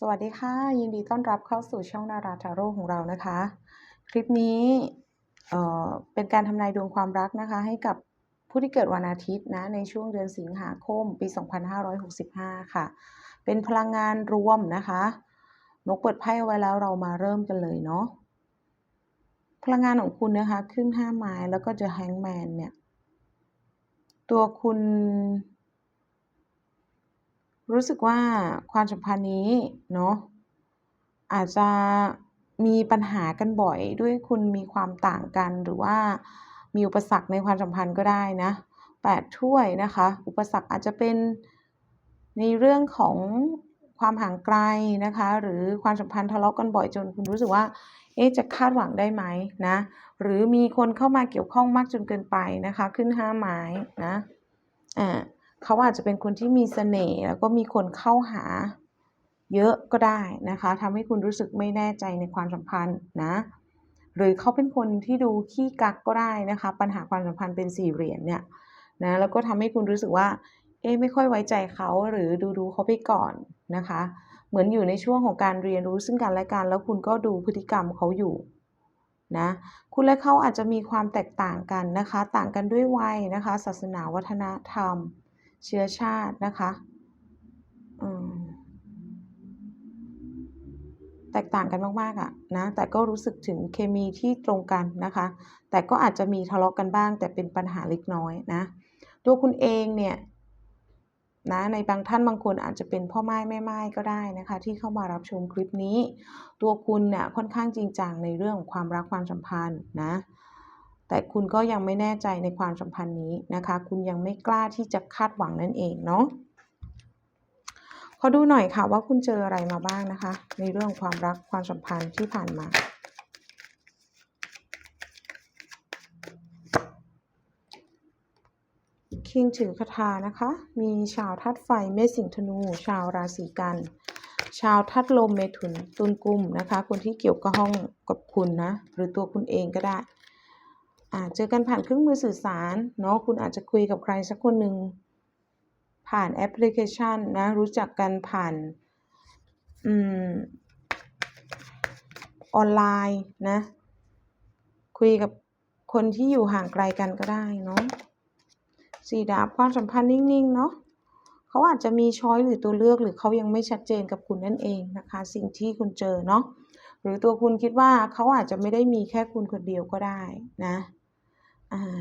สวัสดีค่ะ ยินดีต้อนรับเข้าสู่ช่องนาราทาโร่ของเรานะคะ คลิปนี้เอ่อเป็นการทำนายดวงความรักนะคะ ให้กับผู้ที่เกิดวันอาทิตย์นะในช่วงเดือนสิงหาคม ปี 2565 ค่ะ เป็นพลังงานรวมนะคะ นกเปิดไพ่ไว้แล้วเรามาเริ่มกันเลยเนาะพลังงานของคุณนะคะ ขึ้น 5 ไม้แล้วก็ The Hangman เนี่ย ตัวคุณ รู้สึกว่าความสัมพันธ์นี้เนาะอาจจะมีปัญหากันบ่อยด้วยคุณมีความต่างกันหรือว่ามีอุปสรรคในความสัมพันธ์ก็ได้นะแปดถ้วยนะคะ อุปสรรคอาจจะเป็นในเรื่องของความห่างไกลนะคะ หรือความสัมพันธ์ทะเลาะกันบ่อยจนคุณรู้สึกว่า เอ๊ะจะคาดหวังได้ไหมนะ หรือมีคนเข้ามาเกี่ยวข้องมากจนเกินไปนะคะ ขึ้นห้าไม้นะอ่า เขาอาจจะเป็นคนที่มีเสน่ห์แล้วก็มีคนเข้าหาเยอะก็ได้นะคะทำให้คุณรู้สึกไม่แน่ใจในความสัมพันธ์นะ หรือเขาเป็นคนที่ดูขี้กักก็ได้นะคะ ปัญหาความสัมพันธ์เป็นสี่เหรียญเนี่ยนะแล้วก็ทำให้คุณรู้สึกว่า เอ๊ไม่ค่อยไว้ใจเขาหรือดูดูเขาไปก่อนนะคะ เหมือนอยู่ในช่วงของการเรียนรู้ซึ่งกันและกัน แล้วคุณก็ดูพฤติกรรมเขาอยู่นะคุณและเขาอาจจะมีความแตกต่างกันนะคะ ต่างกันด้วยวัยนะคะ ศาสนาวัฒนธรรม เชื้อชาตินะคะแตกต่างกันมากๆอะนะ แต่ก็รู้สึกถึงเคมีที่ตรงกันนะคะ แต่ก็อาจจะมีทะเลาะกันบ้าง แต่เป็นปัญหาเล็กน้อยนะ ตัวคุณเองเนี่ยนะในบางท่านบางคนอาจจะเป็นพ่อไม้แม่ไม้ก็ได้นะคะ ที่เข้ามารับชมคลิปนี้ ตัวคุณเนี่ยค่อนข้างจริงจังในเรื่องของความรักความสัมพันธ์นะ แต่คุณก็ยังไม่แน่ใจในความสัมพันธ์นี้นะคะ คุณยังไม่กล้าที่จะคาดหวังนั่นเองเนาะขอดูหน่อยค่ะว่าคุณเจออะไรมาบ้างนะคะ ในเรื่องความรักความสัมพันธ์ที่ผ่านมาคิงถือคาถานะคะ มีชาวธาตุไฟเมษสิงธนู ชาวราศีกัน ชาวธาตุลมเมถุนตุลกุมนะคะ คนที่เกี่ยวกับห้องกับคุณนะ หรือตัวคุณเองก็ได้ เจอกันผ่านเครื่องมือสื่อสารเนาะคุณอาจจะคุยกับใครสักคนหนึ่งผ่านแอปพลิเคชันนะรู้จักกันผ่านอืมออนไลน์นะ คุยกับคนที่อยู่ห่างไกลกันก็ได้เนาะสี่ดาบความสัมพันธ์นิ่งๆเนาะเขาอาจจะมีช้อยหรือตัวเลือกหรือเขายังไม่ชัดเจนกับคุณนั่นเองนะคะ สิ่งที่คุณเจอเนาะหรือตัวคุณคิดว่าเขาอาจจะไม่ได้มีแค่คุณคนเดียวก็ได้นะ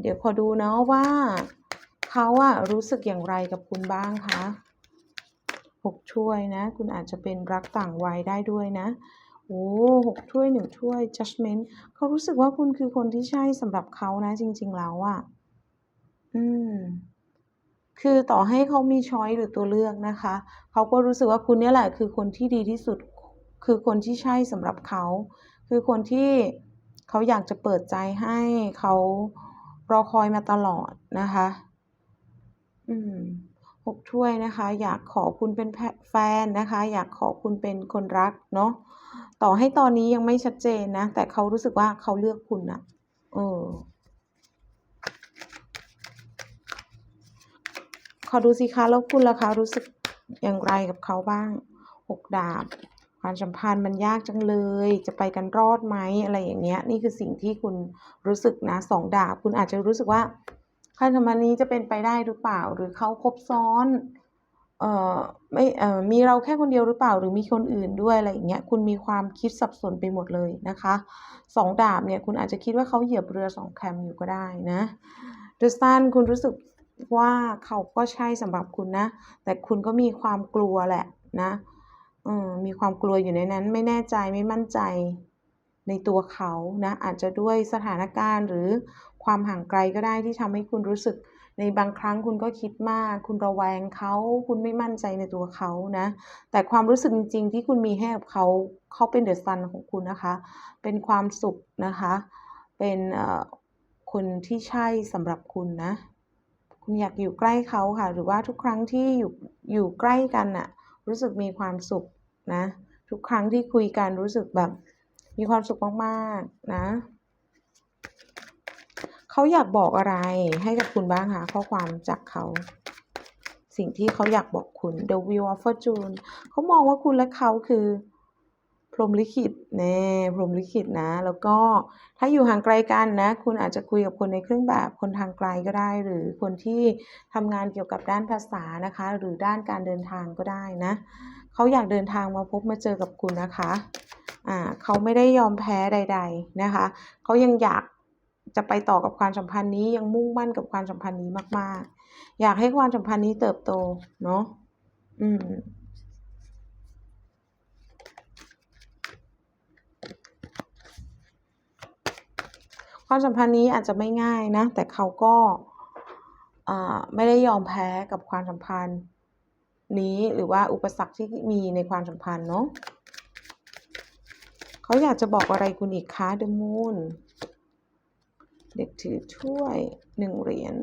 เดี๋ยวพอดูเนาะว่าเขาอะรู้สึกอย่างไรกับคุณบ้างคะหกถ้วยนะ คุณอาจจะเป็นรักต่างวัยได้ด้วยนะ โอ้หกถ้วยหนึ่งถ้วย judgment เขารู้สึกว่าคุณคือคนที่ใช่สำหรับเขานะ จริง ๆ แล้วอะอืม คือต่อให้เขามีช้อยหรือตัวเลือกนะคะ เขาก็รู้สึกว่าคุณเนี่ยแหละ คือคนที่ดีที่สุด คือคนที่ใช่สำหรับเขา คือคนที่เขาอยากจะเปิดใจให้เขา รอคอยมาตลอดนะคะ อืมหกถ้วยนะคะ อยากขอคุณเป็นแฟนนะคะ อยากขอคุณเป็นคนรักเนาะต่อให้ตอนนี้ยังไม่ชัดเจนนะ แต่เขารู้สึกว่าเขาเลือกคุณนะเออขอดูสิคะแล้วคุณล่ะคะรู้สึกอย่างไรกับเขาบ้างหกดาบ ความสัมพันธ์มันยากจังเลย จะไปกันรอดไหมอะไรอย่างเงี้ย นี่คือสิ่งที่คุณรู้สึกนะสองดาบ คุณอาจจะรู้สึกว่าคันธ์นี้จะเป็นไปได้หรือเปล่า หรือเขาครบซ้อนเอ่อไม่เอ่อมีเราแค่คนเดียวหรือเปล่า หรือมีคนอื่นด้วยอะไรอย่างเงี้ยคุณมีความคิดสับสนไปหมดเลยนะคะสองดาบเนี่ยคุณอาจจะคิดว่าเขาเหยียบเรือสองแคมอยู่ก็ได้นะเดอะซันคุณรู้สึกว่าเขาก็ใช่สำหรับคุณนะ แต่คุณก็มีความกลัวแหละนะ มีความกลัวอยู่ในนั้นไม่แน่ใจไม่มั่นใจในตัวเขานะอาจจะด้วยสถานการณ์หรือความห่างไกลก็ได้ที่ทำให้คุณรู้สึกในบางครั้งคุณก็คิดมาก คุณระแวงเขา คุณไม่มั่นใจในตัวเขานะ แต่ความรู้สึกจริงๆที่คุณมีให้กับเขาเขาเป็นเดอะซันของคุณนะคะ เป็นความสุขนะคะ เป็นคนที่ใช่สำหรับคุณนะ คุณอยากอยู่ใกล้เขาค่ะ หรือว่าทุกครั้งที่อยู่อยู่ใกล้กันน่ะ รู้สึกมีความสุขนะ ทุกครั้งที่คุยกันรู้สึกแบบ มีความสุขมากๆนะเขาอยากบอกอะไรให้กับคุณบ้างคะข้อความจากเขา สิ่งที่เขาอยากบอกคุณ The view of Fortune เขามองว่าคุณและเขาคือ รมลิขิตแน่พรมลิขิตนะ แล้วก็ถ้าอยู่ห่างไกลกันนะ คุณอาจจะคุยกับคนในเครื่องแบบคนทางไกลก็ได้ หรือคนที่ทำงานเกี่ยวกับด้านภาษานะคะ หรือด้านการเดินทางก็ได้นะเขาอยากเดินทางมาพบมาเจอกับคุณนะคะอ่าเขาไม่ได้ยอมแพ้ใด ๆนะคะเขายังอยากจะไปต่อกับความสัมพันธ์นี้ยังมุ่งมั่นกับความสัมพันธ์นี้มาก ๆ อยากให้ความสัมพันธ์นี้เติบโตเนาะอืม ความสัมพันธ์นี้อาจจะไม่ง่ายนะ แต่เขาก็ไม่ได้ยอมแพ้กับความสัมพันธ์นี้หรือว่าอุปสรรคที่มีในความสัมพันธ์เนาะเขาอยากจะบอกอะไรคุณอีกคะ The Moon เด็กถือถ้วยหนึ่งเหรียญ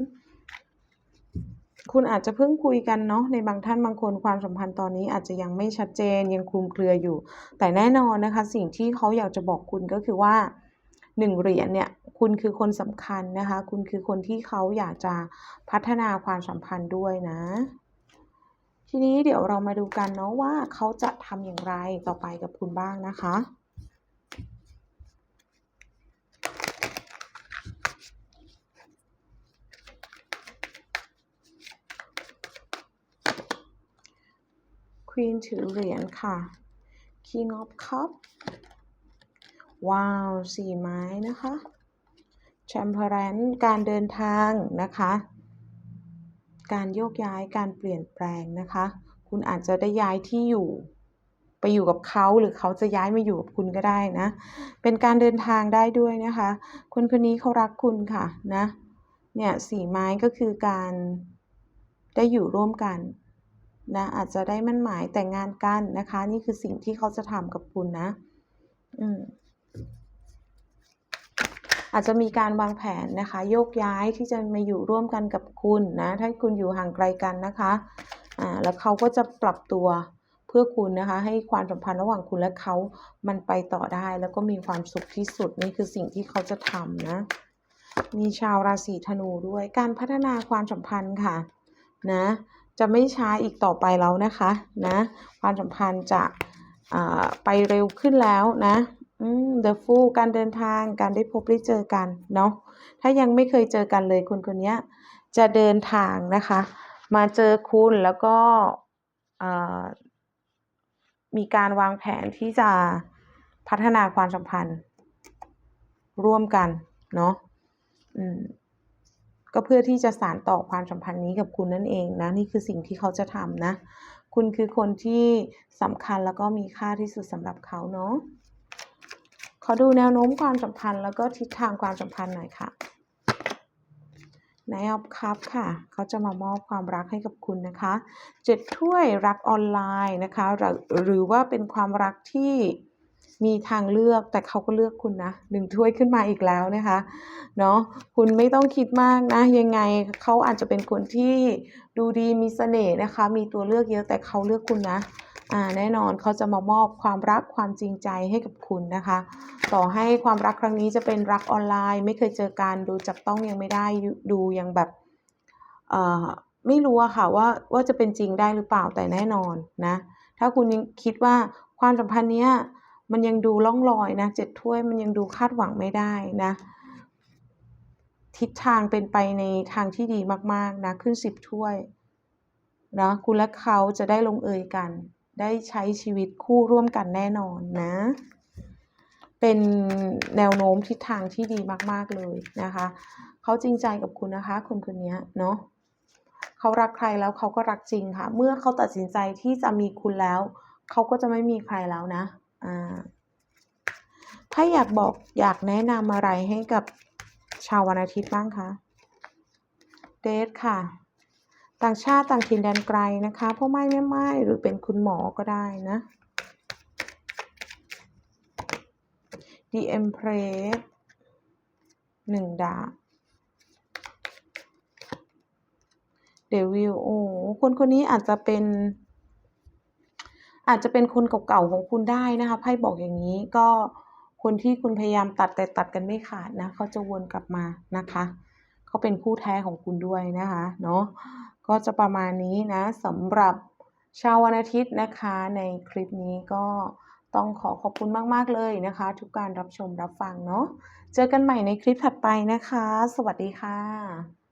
คุณอาจจะเพิ่งคุยกันเนาะในบางท่านบางคนความสัมพันธ์ตอนนี้อาจจะยังไม่ชัดเจนยังคลุมเครืออยู่ แต่แน่นอนนะคะ สิ่งที่เขาอยากจะบอกคุณก็คือว่าหนึ่งเหรียญเนี่ย คุณคือคนสำคัญนะคะ คุณคือคนที่เขาอยากจะพัฒนาความสัมพันธ์ด้วยนะ ทีนี้เดี๋ยวเรามาดูกันเนาะว่าเขาจะทำอย่างไรต่อไปกับคุณบ้างนะคะ Queen ถือเหรียญค่ะ King of Cup ว้าว สี่ไม้นะคะ Temperance การเดินทางนะคะ การโยกย้ายการเปลี่ยนแปลงนะคะ คุณอาจจะได้ย้ายที่อยู่ ไปอยู่กับเขาหรือเขาจะย้ายมาอยู่กับคุณก็ได้นะ เป็นการเดินทางได้ด้วยนะคะ คนคนนี้เขารักคุณค่ะนะ เนี่ยสีไม้ก็คือการได้อยู่ร่วมกันนะอาจจะได้มั่นหมายแต่งงานกันนะคะ นี่คือสิ่งที่เขาจะทำกับคุณนะ อืม อาจจะมีการวางแผนนะคะโยกย้ายที่จะมาอยู่ร่วมกันกับคุณนะถ้าคุณอยู่ห่างไกลกันนะคะอ่าแล้วเขาก็จะปรับตัวเพื่อคุณนะคะให้ความสัมพันธ์ระหว่างคุณและเขามันไปต่อได้ แล้วก็มีความสุขที่สุดนี่คือสิ่งที่เขาจะทำนะมีชาวราศีธนูด้วยการพัฒนาความสัมพันธ์ค่ะนะจะไม่ช้าอีกต่อไปแล้วนะคะนะความสัมพันธ์จะอ่าไปเร็วขึ้นแล้วนะ อืม The Fool การเดินทางการได้พบได้เจอกันเนาะถ้ายังไม่เคยเจอกันเลยคนคนนี้จะเดินทางนะคะ มาเจอคุณแล้วก็มีการวางแผนที่จะพัฒนาความสัมพันธ์ ร่วมกันเนาะอืมก็เพื่อที่จะสานต่อความสัมพันธ์นี้กับคุณนั่นเองนะนี่คือสิ่งที่เขาจะทำนะ คุณคือคนที่สำคัญแล้วก็มีค่าที่สุดสำหรับเขาเนาะ ขอดูแนวโน้มความสัมพันธ์แล้วก็ทิศทางความสัมพันธ์หน่อยค่ะ n i อ of Cup ค่ะ เขาจะมามอบความรักให้กับคุณนะคะเจ็ดถ้วยรักออนไลน์นะคะ หรือว่าเป็นความรักที่มีทางเลือกแต่เขาก็เลือกคุณนะหนึ่งถ้วยขึ้นมาอีกแล้วนะคะเนาะคุณไม่ต้องคิดมากนะยังไงเขาอาจจะเป็นคนที่ดูดีมีเสน่ห์นะคะ มีตัวเลือกเยอะแต่เขาเลือกคุณนะ แน่นอนเขาจะมามอบความรักความจริงใจให้กับคุณนะคะ ต่อให้ความรักครั้งนี้จะเป็นรักออนไลน์ ไม่เคยเจอกันดูจับต้องยังไม่ได้ดูยังแบบไม่รู้อะค่ะว่าว่าจะเป็นจริงได้หรือเปล่าแต่แน่นอนนะ ถ้าคุณยังคิดว่าความสัมพันธ์เนี้ยมันยังดูล่องลอยนะเจ็ดถ้วยมันยังดูคาดหวังไม่ได้นะทิศทางเป็นไปในทางที่ดีมาก ๆ นะ ขึ้นสิบถ้วยนะคุณและเขาจะได้ลงเอยกัน ได้ใช้ชีวิตคู่ร่วมกันแน่นอนนะ เป็นแนวโน้มทิศทางที่ดีมาก ๆ เลยนะคะ เขาจริงใจกับคุณนะคะ คนคนนี้เนาะเขารักใครแล้วเขาก็รักจริงค่ะ เมื่อเขาตัดสินใจที่จะมีคุณแล้ว เขาก็จะไม่มีใครแล้วนะอ่าถ้าอยากบอกอยากแนะนำอะไรให้กับชาววันอาทิตย์บ้างคะ เดทค่ะ ต่างชาติต่างถิ่นแดนไกลนะคะพ่อไม่แม่ไม้หรือเป็นคุณหมอก็ได้นะ The Empress หนึ่งดาบเดวิลโอ้คนคนนี้อาจจะเป็น อาจจะเป็นคนเก่าๆของคุณได้นะคะไพ่บอกอย่างนี้ก็คนที่คุณพยายามตัดแต่ตัดกันไม่ขาดนะเขาจะวนกลับมานะคะ เขาเป็นคู่แท้ของคุณด้วยนะคะ เนาะ ก็จะประมาณนี้นะสำหรับเช้าวันอาทิตย์นะคะ ในคลิปนี้ก็ต้องขอขอบคุณมาก ๆ เลยนะคะ ทุกการรับชมรับฟังเนาะเจอกันใหม่ในคลิปถัดไปนะคะ สวัสดีค่ะ